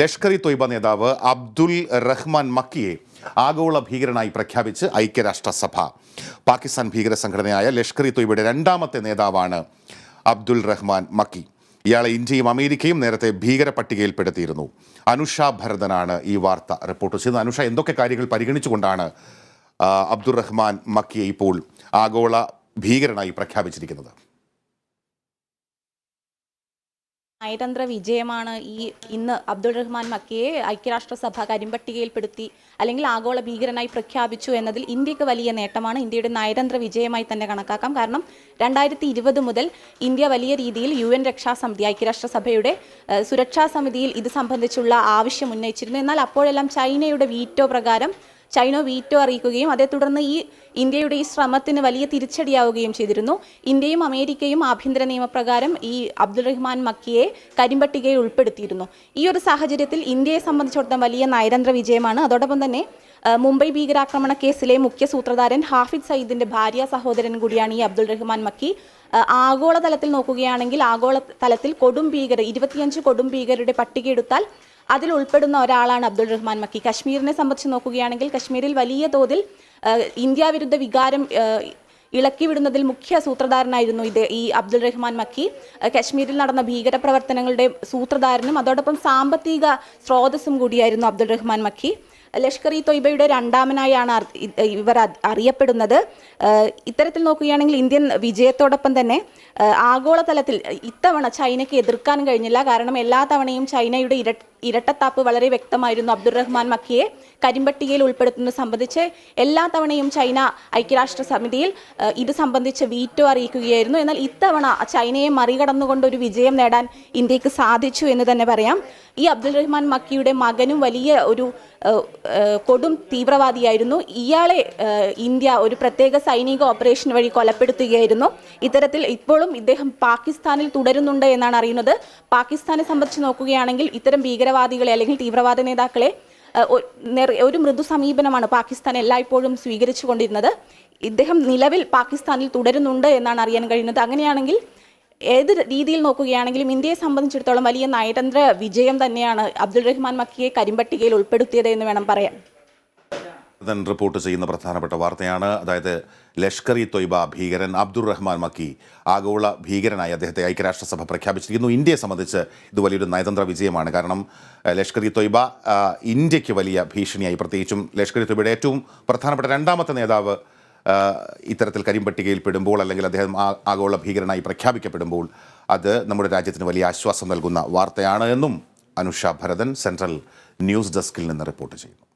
Lashkar E Taiba നേതാവ് അബ്ദുൽ റഹ്മാൻ മക്കിയെ ആഗോള ഭീകരനായി പ്രഖ്യാപിച്ച് ഐക്യരാഷ്ട്രസഭ. പാകിസ്ഥാൻ ഭീകര സംഘടനയായ ലഷ്കർ ഇ തൊയ്ബയുടെ രണ്ടാമത്തെ നേതാവാണ് അബ്ദുൽ റഹ്മാൻ മക്കി. ഇയാളെ ഇന്ത്യയും അമേരിക്കയും നേരത്തെ ഭീകര പട്ടികയിൽപ്പെടുത്തിയിരുന്നു. അനുഷ ഭരതനാണ് ഈ വാർത്ത റിപ്പോർട്ട് ചെയ്യുന്നത് അനുഷ എന്തൊക്കെ കാര്യങ്ങൾ പരിഗണിച്ചുകൊണ്ടാണ് അബ്ദുറഹ്മാൻ മക്കിയെ ഇപ്പോൾ ആഗോള ഭീകരനായി പ്രഖ്യാപിച്ചിരിക്കുന്നത്? നയതന്ത്ര വിജയമാണ് ഈ ഇന്ന് അബ്ദുൾ റഹ്മാൻ മക്കിയെ ഐക്യരാഷ്ട്രസഭ കരിമ്പട്ടികയിൽപ്പെടുത്തി അല്ലെങ്കിൽ ആഗോള ഭീകരനായി പ്രഖ്യാപിച്ചു എന്നതിൽ ഇന്ത്യയ്ക്ക് വലിയ നേട്ടമാണ്. ഇന്ത്യയുടെ നയതന്ത്ര വിജയമായി തന്നെ കണക്കാക്കാം. കാരണം രണ്ടായിരത്തി ഇരുപത് മുതൽ ഇന്ത്യ വലിയ രീതിയിൽ യു എൻ രക്ഷാസമിതി ഐക്യരാഷ്ട്രസഭയുടെ സുരക്ഷാ സമിതിയിൽ ഇത് സംബന്ധിച്ചുള്ള ആവശ്യം ഉന്നയിച്ചിരുന്നു. എന്നാൽ അപ്പോഴെല്ലാം ചൈനയുടെ വീറ്റോ പ്രകാരം ചൈന വീറ്റോ അറിയിക്കുകയും അതേ തുടർന്ന് ഈ ഇന്ത്യയുടെ ഈ ശ്രമത്തിന് വലിയ തിരിച്ചടിയാവുകയും ചെയ്തിരുന്നു. ഇന്ത്യയും അമേരിക്കയും ആഭ്യന്തര നിയമപ്രകാരം ഈ അബ്ദുൾ റഹ്മാൻ മക്കിയെ കരിമ്പട്ടികയിൽ ഉൾപ്പെടുത്തിയിരുന്നു. ഈ ഒരു സാഹചര്യത്തിൽ ഇന്ത്യയെ സംബന്ധിച്ചിടത്തോളം വലിയ നയതന്ത്ര വിജയമാണ്. അതോടൊപ്പം തന്നെ മുംബൈ ഭീകരാക്രമണ കേസിലെ മുഖ്യ സൂത്രധാരൻ ഹാഫിദ് സയ്യിദിന്റെ ഭാര്യ സഹോദരൻ കൂടിയാണ് ഈ അബ്ദുൾ റഹ്മാൻ മക്കി. ആഗോളതലത്തിൽ നോക്കുകയാണെങ്കിൽ ആഗോള തലത്തിൽ കൊടും ഭീകരർ ഇരുപത്തിയഞ്ച് കൊടും ഭീകരരുടെ പട്ടിക എടുത്താൽ അതിൽ ഉൾപ്പെടുന്ന ഒരാളാണ് അബ്ദുൾ റഹ്മാൻ മക്കി. കശ്മീരിനെ സംബന്ധിച്ച് നോക്കുകയാണെങ്കിൽ കശ്മീരിൽ വലിയ തോതിൽ ഇന്ത്യ വിരുദ്ധ വികാരം ഇളക്കി വിടുന്നതിൽ മുഖ്യ സൂത്രധാരനായിരുന്നു ഇത് ഈ അബ്ദുൾ റഹ്മാൻ മക്കി. കശ്മീരിൽ നടന്ന ഭീകര പ്രവർത്തനങ്ങളുടെ സൂത്രധാരനും അതോടൊപ്പം സാമ്പത്തിക സ്രോതസ്സും കൂടിയായിരുന്നു അബ്ദുൾ റഹ്മാൻ മക്കി. ലഷ്കർ ഇ തൊയ്ബയുടെ രണ്ടാമനായാണ് ഇവർ അറിയപ്പെടുന്നത്. ഇത്തരത്തിൽ നോക്കുകയാണെങ്കിൽ ഇന്ത്യൻ വിജയത്തോടൊപ്പം തന്നെ ആഗോളതലത്തിൽ ഇത്തവണ ചൈനയ്ക്ക് എതിർക്കാൻ കഴിഞ്ഞില്ല. കാരണം എല്ലാ തവണയും ചൈനയുടെ ഇര ഇരട്ടത്താപ്പ് വളരെ വ്യക്തമായിരുന്നു അബ്ദുറഹ്മാൻ മക്കിയെ. കരിമ്പട്ടികയിൽ ഉൾപ്പെടുത്തുന്നത് സംബന്ധിച്ച് എല്ലാ തവണയും ചൈന ഐക്യരാഷ്ട്ര സമിതിയിൽ ഇത് സംബന്ധിച്ച് വീറ്റോ അറിയിക്കുകയായിരുന്നു. എന്നാൽ ഇത്തവണ ചൈനയെ മറികടന്നുകൊണ്ട് ഒരു വിജയം നേടാൻ ഇന്ത്യയ്ക്ക് സാധിച്ചു എന്ന് തന്നെ പറയാം. ഈ അബ്ദുൾ റഹ്മാൻ മക്കിയുടെ മകനും വലിയ ഒരു കൊടും തീവ്രവാദിയായിരുന്നു. ഇയാളെ ഇന്ത്യ ഒരു പ്രത്യേക സൈനിക ഓപ്പറേഷൻ വഴി കൊലപ്പെടുത്തുകയായിരുന്നു. ഇത്തരത്തിൽ ഇപ്പോഴും ഇദ്ദേഹം പാകിസ്ഥാനിൽ തുടരുന്നുണ്ട് എന്നാണ് അറിയുന്നത്. പാകിസ്ഥാനെ സംബന്ധിച്ച് നോക്കുകയാണെങ്കിൽ ഇത്തരം ഭീകരവാദികളെ അല്ലെങ്കിൽ തീവ്രവാദ നേതാക്കളെ ഒരു മൃദു സമീപനമാണ് പാകിസ്ഥാൻ എല്ലായ്പ്പോഴും സ്വീകരിച്ചു കൊണ്ടിരുന്നത്. ഇദ്ദേഹം നിലവിൽ പാകിസ്ഥാനിൽ തുടരുന്നുണ്ട് എന്നാണ് അറിയാൻ കഴിയുന്നത്. അങ്ങനെയാണെങ്കിൽ ഏത് രീതിയിൽ നോക്കുകയാണെങ്കിലും ഇന്ത്യയെ സംബന്ധിച്ചിടത്തോളം വലിയ നയതന്ത്ര വിജയം തന്നെയാണ് അബ്ദുൾ റഹ്മാൻ മക്കിയെ കരിമ്പട്ടികയിൽ ഉൾപ്പെടുത്തിയത് എന്ന് വേണം പറയാൻ. Then റിപ്പോർട്ട് ചെയ്യുന്ന പ്രധാനപ്പെട്ട വാർത്തയാണ്. അതായത് ലഷ്കർ ഇ തൊയ്ബ ഭീകരൻ അബ്ദുൾ റഹ്മാൻ മക്കി ആഗോള ഭീകരനായി അദ്ദേഹത്തെ ഐക്യരാഷ്ട്രസഭ പ്രഖ്യാപിച്ചിരിക്കുന്നു. ഇന്ത്യയെ സംബന്ധിച്ച് ഇത് വലിയൊരു നയതന്ത്ര വിജയമാണ്. കാരണം ലഷ്കർ ഇ തൊയ്ബ ഇന്ത്യയ്ക്ക് വലിയ ഭീഷണിയായി പ്രത്യേകിച്ചും ലഷ്കർ ഇ തൊയ്ബയുടെ ഏറ്റവും പ്രധാനപ്പെട്ട രണ്ടാമത്തെ നേതാവ് ഇത്തരത്തിൽ കരിമ്പട്ടികയിൽ പെടുമ്പോൾ അല്ലെങ്കിൽ അദ്ദേഹം ആഗോള ഭീകരനായി പ്രഖ്യാപിക്കപ്പെടുമ്പോൾ അത് നമ്മുടെ രാജ്യത്തിന് വലിയ ആശ്വാസം നൽകുന്ന വാർത്തയാണ് എന്നും അനുഷ ഭരതൻ സെൻട്രൽ ന്യൂസ് ഡെസ്കിൽ നിന്ന് റിപ്പോർട്ട് ചെയ്യുന്നു.